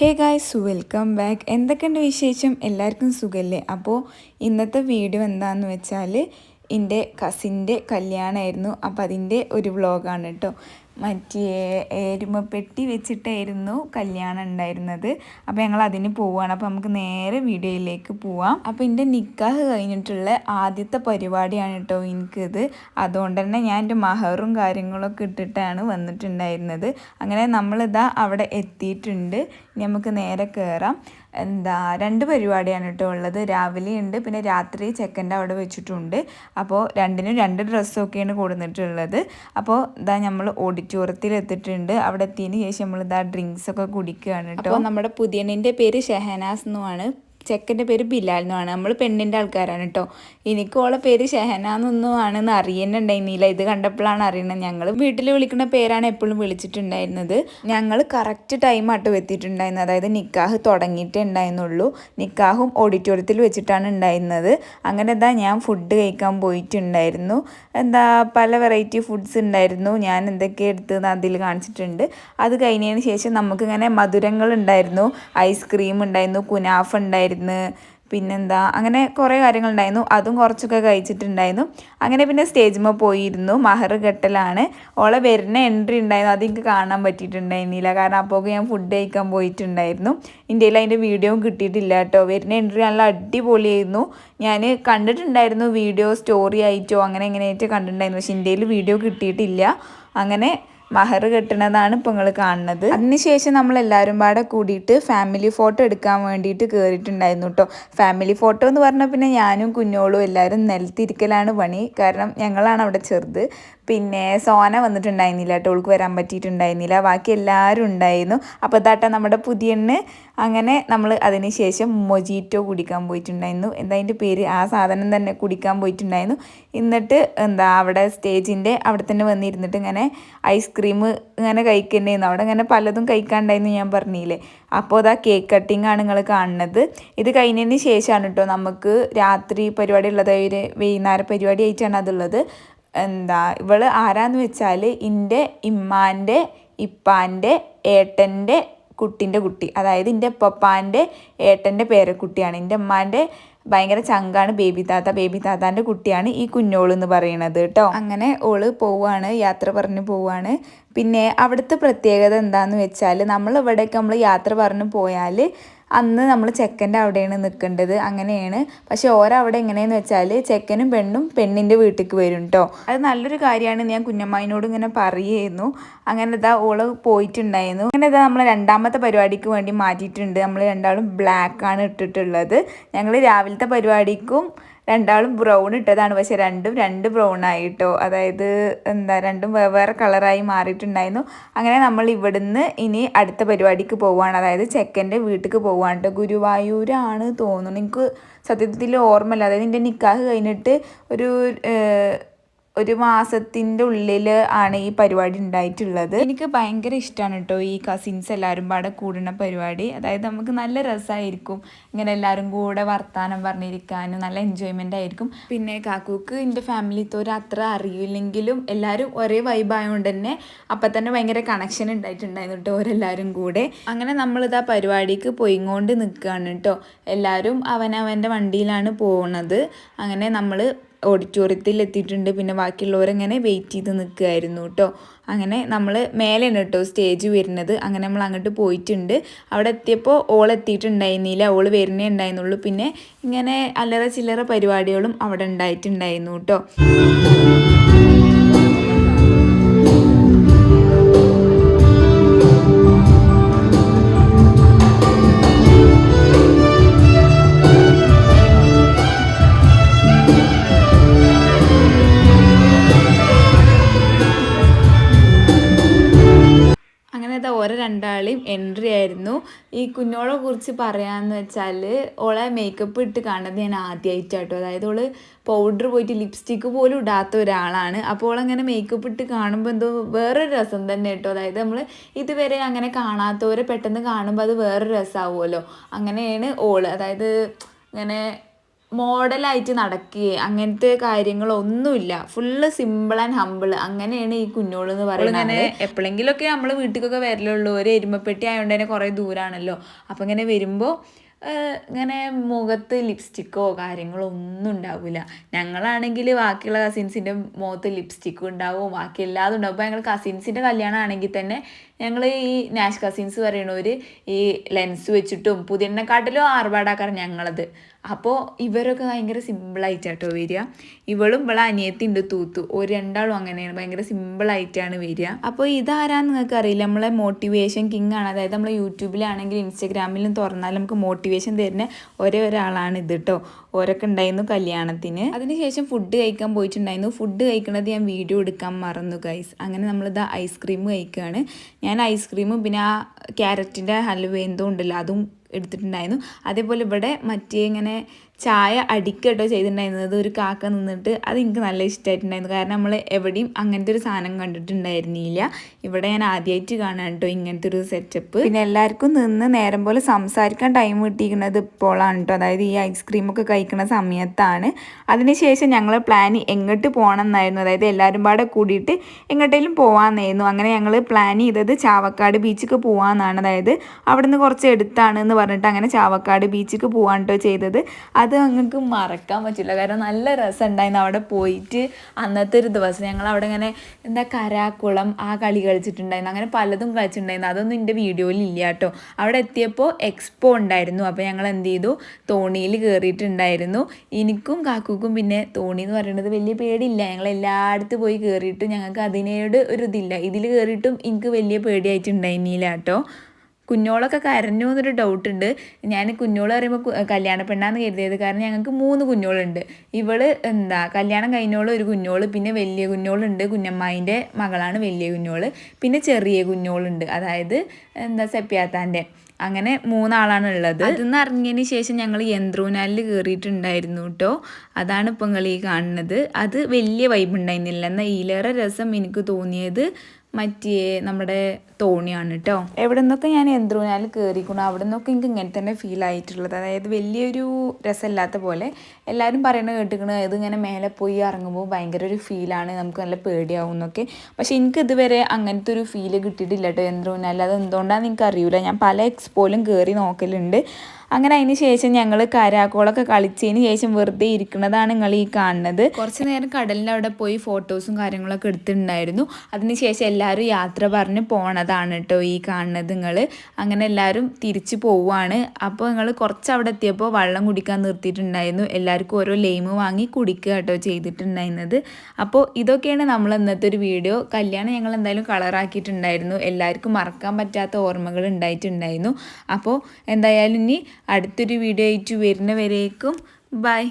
Hey guys welcome back. എന്തൊക്കെയുണ്ട് വിശേഷം? എല്ലാവർക്കും സുഖമല്ലേ അപ്പോൾ ഇന്നത്തെ വീഡിയോ എന്താണെന്ന് വെച്ചാൽ എന്റെ കസിന്റെ കല്യാണമായിരുന്നു അപ്പോൾ അതിന്റെ ഒരു വ്ളോഗാണ് കേട്ടോ മറ്റേ എരുമപ്പെട്ടി വെച്ചിട്ടായിരുന്നു കല്യാണം ഉണ്ടായിരുന്നത്. അപ്പോൾ ഞങ്ങൾ അതിന് പോവുകയാണ് അപ്പോൾ നമുക്ക് നേരെ വീഡിയോയിലേക്ക് പോവാം. അപ്പോൾ എന്റെ നിക്കാഹ് കഴിഞ്ഞിട്ടുള്ള ആദ്യത്തെ പരിപാടിയാണ് കേട്ടോ എനിക്കിത് അതുകൊണ്ട് തന്നെ ഞാൻ എന്റെ മഹറും കാര്യങ്ങളൊക്കെ ഇട്ടിട്ടാണ് വന്നിട്ടുണ്ടായിരുന്നത്. അങ്ങനെ നമ്മളിതാ അവിടെ എത്തിയിട്ടുണ്ട്. നമുക്ക് നേരെ കയറാം എന്താ രണ്ട് പരിപാടിയാണ് കേട്ടോ ഉള്ളത്. രാവിലെ ഉണ്ട് പിന്നെ രാത്രി ചെക്കന്റെ അവിടെ വെച്ചിട്ടുണ്ട്. അപ്പോൾ രണ്ടിനും രണ്ട് ഡ്രസ്സൊക്കെയാണ് കൊടുത്തിട്ടുള്ളത്. അപ്പോൾ ഇതാ നമ്മൾ ഓഡിറ്റോറിയത്തിൽ എത്തിയിട്ടുണ്ട്. അവിടെ എത്തിയതിന് ശേഷം നമ്മൾ ഇതാ ഡ്രിങ്ക്സ് ഒക്കെ കുടിക്കുകയാണ് കേട്ടോ. നമ്മുടെ പുതിയനിന്റെ പേര് ഷെഹനാസ് എന്നുമാണ് ചെക്കന്റെ പേര് ബിലാൽ എന്നുമാണ് നമ്മൾ പെണ്ണിന്റെ ആൾക്കാരാണ് കേട്ടോ. എനിക്ക് ഓളെ പേര് ഷെഹന എന്നൊന്നും ആണെന്ന് അറിയുന്നുണ്ടായിരുന്നില്ല. ഇത് കണ്ടപ്പോഴാണ് അറിയുന്നത്. ഞങ്ങൾ വീട്ടിൽ വിളിക്കുന്ന പേരാണ് എപ്പോഴും വിളിച്ചിട്ടുണ്ടായിരുന്നത്. ഞങ്ങൾ കറക്റ്റ് ടൈം ആട്ടോ എത്തിയിട്ടുണ്ടായിരുന്നത്. അതായത് നിക്കാഹ് തുടങ്ങിയിട്ടേ ഉണ്ടായിരുന്നുള്ളൂ. നിക്കാഹും ഓഡിറ്റോറിയത്തിൽ വെച്ചിട്ടാണ് ഉണ്ടായിരുന്നത്. അങ്ങനെ എന്താ ഞാൻ ഫുഡ് കഴിക്കാൻ പോയിട്ടുണ്ടായിരുന്നു. എന്താ പല വെറൈറ്റി ഫുഡ്സ് ഉണ്ടായിരുന്നു. ഞാൻ എന്തൊക്കെ എടുത്തതെന്ന് അതിൽ കാണിച്ചിട്ടുണ്ട്. അത് കഴിഞ്ഞതിന് ശേഷം നമുക്കിങ്ങനെ മധുരങ്ങൾ ഉണ്ടായിരുന്നു. ഐസ്ക്രീം ഉണ്ടായിരുന്നു. കുനാഫ് ഉണ്ടായിരുന്നു. പിന്നെന്താ അങ്ങനെ കുറേ കാര്യങ്ങളുണ്ടായിരുന്നു. അതും കുറച്ചൊക്കെ കഴിച്ചിട്ടുണ്ടായിരുന്നു. അങ്ങനെ പിന്നെ സ്റ്റേജിൽ പോയിരുന്നു. മഹർ കെട്ടലാണ്. ഓളെ വരുന്ന എൻട്രി ഉണ്ടായിരുന്നു. അത് എനിക്ക് കാണാൻ പറ്റിയിട്ടുണ്ടായിരുന്നില്ല. കാരണം അപ്പോൾ ഞാൻ ഫുഡ് കഴിക്കാൻ പോയിട്ടുണ്ടായിരുന്നു. ഇന്ത്യയിൽ അതിന്റെ വീഡിയോ കിട്ടിയിട്ടില്ല കേട്ടോ. വരുന്ന എൻട്രി നല്ല അടിപൊളിയായിരുന്നു. ഞാൻ കണ്ടിട്ടുണ്ടായിരുന്നു വീഡിയോ സ്റ്റോറി ആയിട്ടോ അങ്ങനെ എങ്ങനെയായിട്ട് കണ്ടിട്ടുണ്ടായിരുന്നു. പക്ഷെ ഇന്ത്യയിൽ വീഡിയോ കിട്ടിയിട്ടില്ല. അങ്ങനെ മഹർ കെട്ടണതാണ് ഇപ്പോൾ നിങ്ങൾ കാണുന്നത്. അതിനുശേഷം നമ്മൾ എല്ലാവരും പാടെ കൂടിയിട്ട് ഫാമിലി ഫോട്ടോ എടുക്കാൻ വേണ്ടിയിട്ട് കയറിയിട്ടുണ്ടായിരുന്നു കേട്ടോ ഫാമിലി ഫോട്ടോ എന്ന് പറഞ്ഞാൽ പിന്നെ ഞാനും കുഞ്ഞോളും എല്ലാവരും നിലത്തിരിക്കലാണ് പണി. കാരണം ഞങ്ങളാണ് അവിടെ ചെറുത്. പിന്നെ സോന വന്നിട്ടുണ്ടായിരുന്നില്ല കേട്ടോ. അവൾക്ക് വരാൻ പറ്റിയിട്ടുണ്ടായിരുന്നില്ല. ബാക്കി എല്ലാവരും ഉണ്ടായിരുന്നു. അപ്പോൾ ഇതാട്ട നമ്മുടെ പുതിയണ്ണ് അങ്ങനെ നമ്മൾ അതിന് ശേഷം മൊജീറ്റോ കുടിക്കാൻ പോയിട്ടുണ്ടായിരുന്നു. എന്താ അതിന്റെ പേര്? ആ സാധനം തന്നെ കുടിക്കാൻ പോയിട്ടുണ്ടായിരുന്നു. എന്നിട്ട് എന്താ അവിടെ സ്റ്റേജിന്റെ അവിടെ തന്നെ വന്നിരുന്നിട്ട് ഇങ്ങനെ ഐസ്ക്രീം ഇങ്ങനെ കഴിക്കുന്നുണ്ടായിരുന്നു അവിടെ ഇങ്ങനെ പലതും കഴിക്കാണ്ടായിരുന്നു ഞാൻ പറഞ്ഞില്ലേ. അപ്പോൾ അതാ കേക്ക് കട്ടിംഗ് ആണ് നിങ്ങൾ കാണുന്നത്. ഇത് കഴിഞ്ഞതിന് ശേഷമാണ് കേട്ടോ നമുക്ക് രാത്രി പരിപാടി ഉള്ളത്. ഒരു വൈകുന്നേര പരിപാടി ആയിട്ടാണ് അതുള്ളത്. എന്താ ഇവൾ ആരാന്ന് വെച്ചാൽ എന്റെ ഇമ്മാന്റെ ഇപ്പാന്റെ ഏട്ടന്റെ കുട്ടിന്റെ കുട്ടി. അതായത് എന്റെ പപ്പാന്റെ ഏട്ടന്റെ പേരക്കുട്ടിയാണ് എന്റെ ഉമ്മാന്റെ ഭയങ്കര ചങ്കാണ് ബേബി താത്ത. ബേബി താത്താന്റെ കുട്ടിയാണ് ഈ കുഞ്ഞോൾ എന്ന് പറയുന്നത് കേട്ടോ. അങ്ങനെ ഓൾ പോവാണ് യാത്ര പറഞ്ഞു പോവാണ്. പിന്നെ അവിടുത്തെ പ്രത്യേകത എന്താണെന്ന് വെച്ചാൽ നമ്മൾ ഇവിടേക്ക് നമ്മൾ യാത്ര പറഞ്ഞു പോയാൽ അന്ന് നമ്മൾ ചെക്കന്റെ അവിടെയാണ് നിൽക്കേണ്ടത് അങ്ങനെയാണ്. പക്ഷെ ഓരവിടെ എങ്ങനെയെന്ന് വെച്ചാൽ ചെക്കനും പെണ്ണും പെണ്ണിന്റെ വീട്ടിലേക്ക് വരും കേട്ടോ അത് നല്ലൊരു കാര്യമാണ് ഞാൻ കുഞ്ഞമ്മായിനോട് ഇങ്ങനെ പറയുമായിരുന്നു അങ്ങനെ ഇതാ ഓൾ പോയിട്ടുണ്ടായിരുന്നു. അങ്ങനെ ഇതാ നമ്മൾ രണ്ടാമത്തെ പരിപാടിക്ക് വേണ്ടി മാറ്റിയിട്ടുണ്ട്. നമ്മൾ രണ്ടാളും ബ്ലാക്കാണ് ഇട്ടിട്ടുള്ളത്. ഞങ്ങൾ രാവിലത്തെ പരിപാടിക്കും രണ്ടാളും ബ്രൗൺ ഇട്ടതാണ്. പക്ഷെ രണ്ടും രണ്ട് ബ്രൗൺ ആയിട്ടോ. അതായത് എന്താ രണ്ടും വേറെ കളറായി മാറിയിട്ടുണ്ടായിരുന്നു. അങ്ങനെ നമ്മൾ ഇവിടുന്ന് ഇനി അടുത്ത പരിപാടിക്ക് പോവുകയാണ്. അതായത് ചെക്കന്റെ വീട്ടിൽ പോവുകയാണ് കേട്ടോ ഗുരുവായൂരാണ് തോന്നുന്നു. എനിക്ക് സത്യത്തിൽ ഓർമ്മയില്ല. അതായത് എന്റെ നിക്കാഹ് കഴിഞ്ഞിട്ട് ഒരു ഒരു മാസത്തിന്റെ ഉള്ളിൽ ആണ് ഈ പരിപാടി ഉണ്ടായിട്ടുള്ളത്. എനിക്ക് ഭയങ്കര ഇഷ്ടമാണ് കേട്ടോ ഈ കസിൻസ് എല്ലാവരും പാടെ കൂടുന്ന പരിപാടി. അതായത് നമുക്ക് നല്ല രസമായിരിക്കും ഇങ്ങനെ എല്ലാവരും കൂടെ വർത്തമാനം പറഞ്ഞിരിക്കാനും നല്ല എൻജോയ്മെന്റ് ആയിരിക്കും. പിന്നെ കാക്കൂക്ക് എന്റെ ഫാമിലിത്തോര് അത്ര അറിയില്ലെങ്കിലും എല്ലാവരും ഒരേ വൈബ് ആയതുകൊണ്ട് തന്നെ അപ്പം തന്നെ ഭയങ്കര കണക്ഷൻ ഉണ്ടായിട്ടുണ്ടായിരുന്നു കേട്ടോ ഓരെല്ലാവരും കൂടെ. അങ്ങനെ നമ്മളിത് ആ പരിപാടിക്ക് പോയിങ്ങോണ്ട് നിൽക്കുകയാണ് കേട്ടോ എല്ലാവരും അവനവന്റെ വണ്ടിയിലാണ് പോകുന്നത് അങ്ങനെ നമ്മൾ ഓഡിറ്റോറിയത്തിൽ എത്തിയിട്ടുണ്ട്. പിന്നെ ബാക്കിയുള്ളവരങ്ങനെ വെയിറ്റ് ചെയ്ത് നിൽക്കുകയായിരുന്നു കേട്ടോ അങ്ങനെ നമ്മൾ മേലെയാണ് കേട്ടോ സ്റ്റേജ് വരുന്നത്. അങ്ങനെ നമ്മൾ അങ്ങോട്ട് പോയിട്ടുണ്ട്. അവിടെ എത്തിയപ്പോൾ ഓൾ എത്തിയിട്ടുണ്ടായിരുന്നില്ല. ഓൾ വരുന്നേ ഉണ്ടായിരുന്നുള്ളൂ. പിന്നെ ഇങ്ങനെ അല്ലറ ചില്ലറ പരിപാടികളും അവിടെ ഉണ്ടായിട്ടുണ്ടായിരുന്നു കേട്ടോ രണ്ടാളെയും എൻട്രി ആയിരുന്നു. ഈ കുഞ്ഞോളെ കുറിച്ച് പറയാമെന്ന് വെച്ചാൽ ഓളെ മേക്കപ്പ് ഇട്ട് കാണുന്നത് ഞാൻ ആദ്യമായിട്ടാട്ടോ അതായത് ഓൾ പൗഡർ പോയിട്ട് ലിപ്സ്റ്റിക്ക് പോലും ഇടാത്ത ഒരാളാണ്. അപ്പോൾ ഓളങ്ങനെ മേക്കപ്പ് ഇട്ട് കാണുമ്പോൾ എന്തോ വേറൊരു രസം തന്നെ കേട്ടോ അതായത് നമ്മൾ ഇതുവരെ അങ്ങനെ കാണാത്തവരെ പെട്ടെന്ന് കാണുമ്പോൾ അത് വേറൊരു രസമാവുമല്ലോ അങ്ങനെയാണ് ഓൾ. അതായത് ഇങ്ങനെ മോഡലായിട്ട് നടക്കുകയെ അങ്ങനത്തെ കാര്യങ്ങളൊന്നുമില്ല. Full simple and humble. അങ്ങനെയാണ് ഈ കുഞ്ഞോൾ എന്ന് പറയുന്നത്. എപ്പോഴെങ്കിലൊക്കെ നമ്മൾ വീട്ടിലൊക്കെ വരലുള്ളൂ. ഒരു എരുമപ്പെട്ടി ആയതുകൊണ്ട് തന്നെ കുറേ ദൂരമാണല്ലോ അപ്പം ഇങ്ങനെ വരുമ്പോൾ ഇങ്ങനെ മുഖത്ത് ലിപ്സ്റ്റിക്കോ കാര്യങ്ങളോ ഒന്നും ഉണ്ടാവില്ല ഞങ്ങളാണെങ്കിൽ ബാക്കിയുള്ള കസിൻസിന്റെ മുഖത്ത് ലിപ്സ്റ്റിക്കും ഉണ്ടാവും. ബാക്കി എല്ലാതും ഉണ്ടാവും. അപ്പോൾ ഞങ്ങൾ കസിൻസിന്റെ കല്യാണം ആണെങ്കിൽ തന്നെ ഞങ്ങൾ ഈ നാഷ് കസിൻസ് പറയണവർ ഈ ലെൻസ് വെച്ചിട്ടും പുതിയനെക്കാട്ടിലും ആർഭാടാക്കാറ് ഞങ്ങളത്. അപ്പോൾ ഇവരൊക്കെ ഭയങ്കര സിമ്പിളായിട്ടാട്ടോ വരിക. ഇവളും ഇവളെ അനിയത്തിണ്ട് തൂത്തു. ഒരു രണ്ടാളും അങ്ങനെയാണ്. ഭയങ്കര സിമ്പിളായിട്ടാണ് വരിക. അപ്പോൾ ഇതാരാന്ന് നിങ്ങൾക്ക് അറിയില്ല നമ്മളെ മോട്ടിവേഷൻ കിങ് ആണ്. അതായത് നമ്മൾ യൂട്യൂബിലാണെങ്കിലും ഇൻസ്റ്റഗ്രാമിലും തുറന്നാൽ നമുക്ക് മോട്ടിവേഷൻ തരുന്ന ഒരേ ഒരാളാണ് ഇത് കേട്ടോ ഓരൊക്കെ ഉണ്ടായിരുന്നു കല്യാണത്തിന്. അതിനുശേഷം ഫുഡ് കഴിക്കാൻ പോയിട്ടുണ്ടായിരുന്നു. ഫുഡ് കഴിക്കണത് ഞാൻ വീഡിയോ എടുക്കാൻ മറന്നു ഗൈസ് അങ്ങനെ നമ്മളിത് ഐസ്ക്രീം കഴിക്കുകയാണ് ഞാൻ ഐസ്ക്രീമും പിന്നെ ആ ക്യാരറ്റിന്റെ ഹൽവ എന്തോ ഉണ്ടല്ലോ അതും എടുത്തിട്ടുണ്ടായിരുന്നു. അതേപോലെ ഇവിടെ മറ്റേ ഇങ്ങനെ ചായ അടിക്കട്ടോ ചെയ്തിട്ടുണ്ടായിരുന്നത്. ഒരു കാക്ക നിന്നിട്ട് അത് എനിക്ക് നല്ല ഇഷ്ടമായിട്ടുണ്ടായിരുന്നു കാരണം നമ്മൾ എവിടെയും അങ്ങനത്തെ ഒരു സാധനം കണ്ടിട്ടുണ്ടായിരുന്നില്ല. ഇവിടെ ഞാൻ ആദ്യമായിട്ട് കാണാൻ കേട്ടോ ഇങ്ങനത്തെ ഒരു സെറ്റപ്പ് പിന്നെ എല്ലാവർക്കും നിന്ന് നേരം പോലെ സംസാരിക്കാൻ ടൈം കിട്ടിയിരിക്കുന്നത് ഇപ്പോഴാണ് കേട്ടോ. അതായത് ഈ ഐസ്ക്രീമൊക്കെ കഴിക്കുന്ന സമയത്താണ്. അതിനുശേഷം ഞങ്ങൾ പ്ലാൻ എങ്ങോട്ട് പോകണം എന്നായിരുന്നു. അതായത് എല്ലാവരും പാടെ കൂടിയിട്ട് എങ്ങോട്ടേലും പോകാമെന്നായിരുന്നു അങ്ങനെ ഞങ്ങൾ പ്ലാൻ ചെയ്തത് ചാവക്കാട് ബീച്ചിക്ക് പോകാമെന്നാണ് അതായത് അവിടുന്ന് കുറച്ച് എടുത്താണെന്ന് പറഞ്ഞിട്ട് അങ്ങനെ ചാവക്കാട് ബീച്ചിക്ക് പോകാൻ കേട്ടോ ചെയ്തത്. അത് ഞങ്ങൾക്ക് മറക്കാൻ പറ്റില്ല. കാരണം നല്ല രസം ഉണ്ടായിരുന്നു അവിടെ പോയിട്ട് അന്നത്തെ ഒരു ദിവസം. ഞങ്ങൾ അവിടെ ഇങ്ങനെ എന്താ കരാക്കുളം ആ കളി കളിച്ചിട്ടുണ്ടായിരുന്നു. അങ്ങനെ പലതും കളിച്ചിട്ടുണ്ടായിരുന്നു. അതൊന്നും എന്റെ വീഡിയോയിൽ ഇല്ല കേട്ടോ. അവിടെ എത്തിയപ്പോൾ എക്സ്പോ ഉണ്ടായിരുന്നു. അപ്പോൾ ഞങ്ങൾ എന്ത് ചെയ്തു? തോണിയിൽ കയറിയിട്ടുണ്ടായിരുന്നു എനിക്കും കാക്കൂക്കും പിന്നെ തോണി എന്ന് പറയുന്നത് വലിയ പേടിയില്ല. ഞങ്ങൾ എല്ലായിടത്തും പോയി കയറിയിട്ട് ഞങ്ങൾക്ക് അതിനോട് ഒരു ഇതില്ല. ഇതിൽ കയറിയിട്ടും എനിക്ക് വലിയ പേടിയായിട്ടുണ്ടായിരുന്നില്ല കേട്ടോ. കുഞ്ഞോളൊക്കെ കരഞ്ഞു എന്നൊരു ഡൗട്ട് ഉണ്ട്. ഞാൻ കുഞ്ഞോൾ പറയുമ്പോൾ കല്യാണ പെണ്ണാന്ന് കരുതിയത് കാരണം ഞങ്ങൾക്ക് മൂന്ന് കുഞ്ഞോളുണ്ട്. ഇവൾ എന്താ കല്യാണം കഴിഞ്ഞോൾ ഒരു കുഞ്ഞോൾ പിന്നെ വലിയ കുഞ്ഞോളുണ്ട്. കുഞ്ഞമ്മായിന്റെ മകളാണ് വലിയ കുഞ്ഞോൾ. പിന്നെ ചെറിയ കുഞ്ഞോളുണ്ട്. അതായത് എന്താ സെപ്പിയാത്താന്റെ അങ്ങനെ മൂന്നാളാണ് ഉള്ളത്. അതെന്ന് അറിഞ്ഞതിന് ശേഷം ഞങ്ങൾ യന്ത്രൂനാലിൽ കയറിയിട്ടുണ്ടായിരുന്നു കേട്ടോ അതാണ് ഇപ്പം നിങ്ങൾ ഈ കാണുന്നത്. അത് വലിയ വൈബ് ഉണ്ടായിരുന്നില്ല. എന്നാൽ ഈലേറെ രസം എനിക്ക് തോന്നിയത് മറ്റേ നമ്മുടെ തോണിയാണ് കേട്ടോ എവിടെ നിന്നൊക്കെ ഞാൻ എന്ത്രൂനാൽ കയറിക്കണം അവിടെ നിന്നൊക്കെ എനിക്ക് ഇങ്ങനെ തന്നെ ഫീൽ ആയിട്ടുള്ളത്. അതായത് വലിയൊരു രസമില്ലാത്ത പോലെ എല്ലാവരും പറയണ കേട്ടിരിക്കണത് ഇത് ഇങ്ങനെ മേലെ പോയി ഇറങ്ങുമ്പോൾ ഭയങ്കര ഒരു ഫീലാണ് നമുക്ക് നല്ല പേടിയാവും എന്നൊക്കെ. പക്ഷേ എനിക്ക് ഇതുവരെ അങ്ങനത്തെ ഒരു ഫീൽ കിട്ടിയിട്ടില്ല കേട്ടോ എന്ത്രൂനാൽ അത് എന്തുകൊണ്ടാണെന്ന് എനിക്ക് അറിയില്ല ഞാൻ പല എക്സ്പോയിലും കയറി നോക്കലുണ്ട്. അങ്ങനെ അതിന് ശേഷം ഞങ്ങൾ കരാക്കോളൊക്കെ കളിച്ചതിന് ശേഷം വെറുതെ ഇരിക്കുന്നതാണ് നിങ്ങൾ ഈ കാണുന്നത്. കുറച്ച് നേരം കടലിന്റെ അവിടെ പോയി ഫോട്ടോസും കാര്യങ്ങളൊക്കെ എടുത്തിട്ടുണ്ടായിരുന്നു. അതിനുശേഷം എല്ലാവരും യാത്ര പറഞ്ഞ് പോണതാണ് കേട്ടോ ഈ കാണുന്നത് നിങ്ങൾ അങ്ങനെ എല്ലാവരും തിരിച്ചു പോവുകയാണ് അപ്പോൾ നിങ്ങൾ കുറച്ച് അവിടെ എത്തിയപ്പോൾ വെള്ളം കുടിക്കാൻ നിർത്തിയിട്ടുണ്ടായിരുന്നു. എല്ലാവർക്കും ഓരോ ലെയിമ് വാങ്ങി കുടിക്കുക കേട്ടോ ചെയ്തിട്ടുണ്ടായിരുന്നത്. അപ്പോൾ ഇതൊക്കെയാണ് നമ്മൾ ഇന്നത്തെ ഒരു വീഡിയോ. കല്യാണം ഞങ്ങൾ എന്തായാലും കളറാക്കിയിട്ടുണ്ടായിരുന്നു എല്ലാവർക്കും മറക്കാൻ പറ്റാത്ത ഓർമ്മകൾ ഉണ്ടായിട്ടുണ്ടായിരുന്നു. അപ്പോൾ എന്തായാലും ഇനി അടുത്തൊരു വീഡിയോ ആയിട്ട് വരുന്നവരേക്കും ബൈ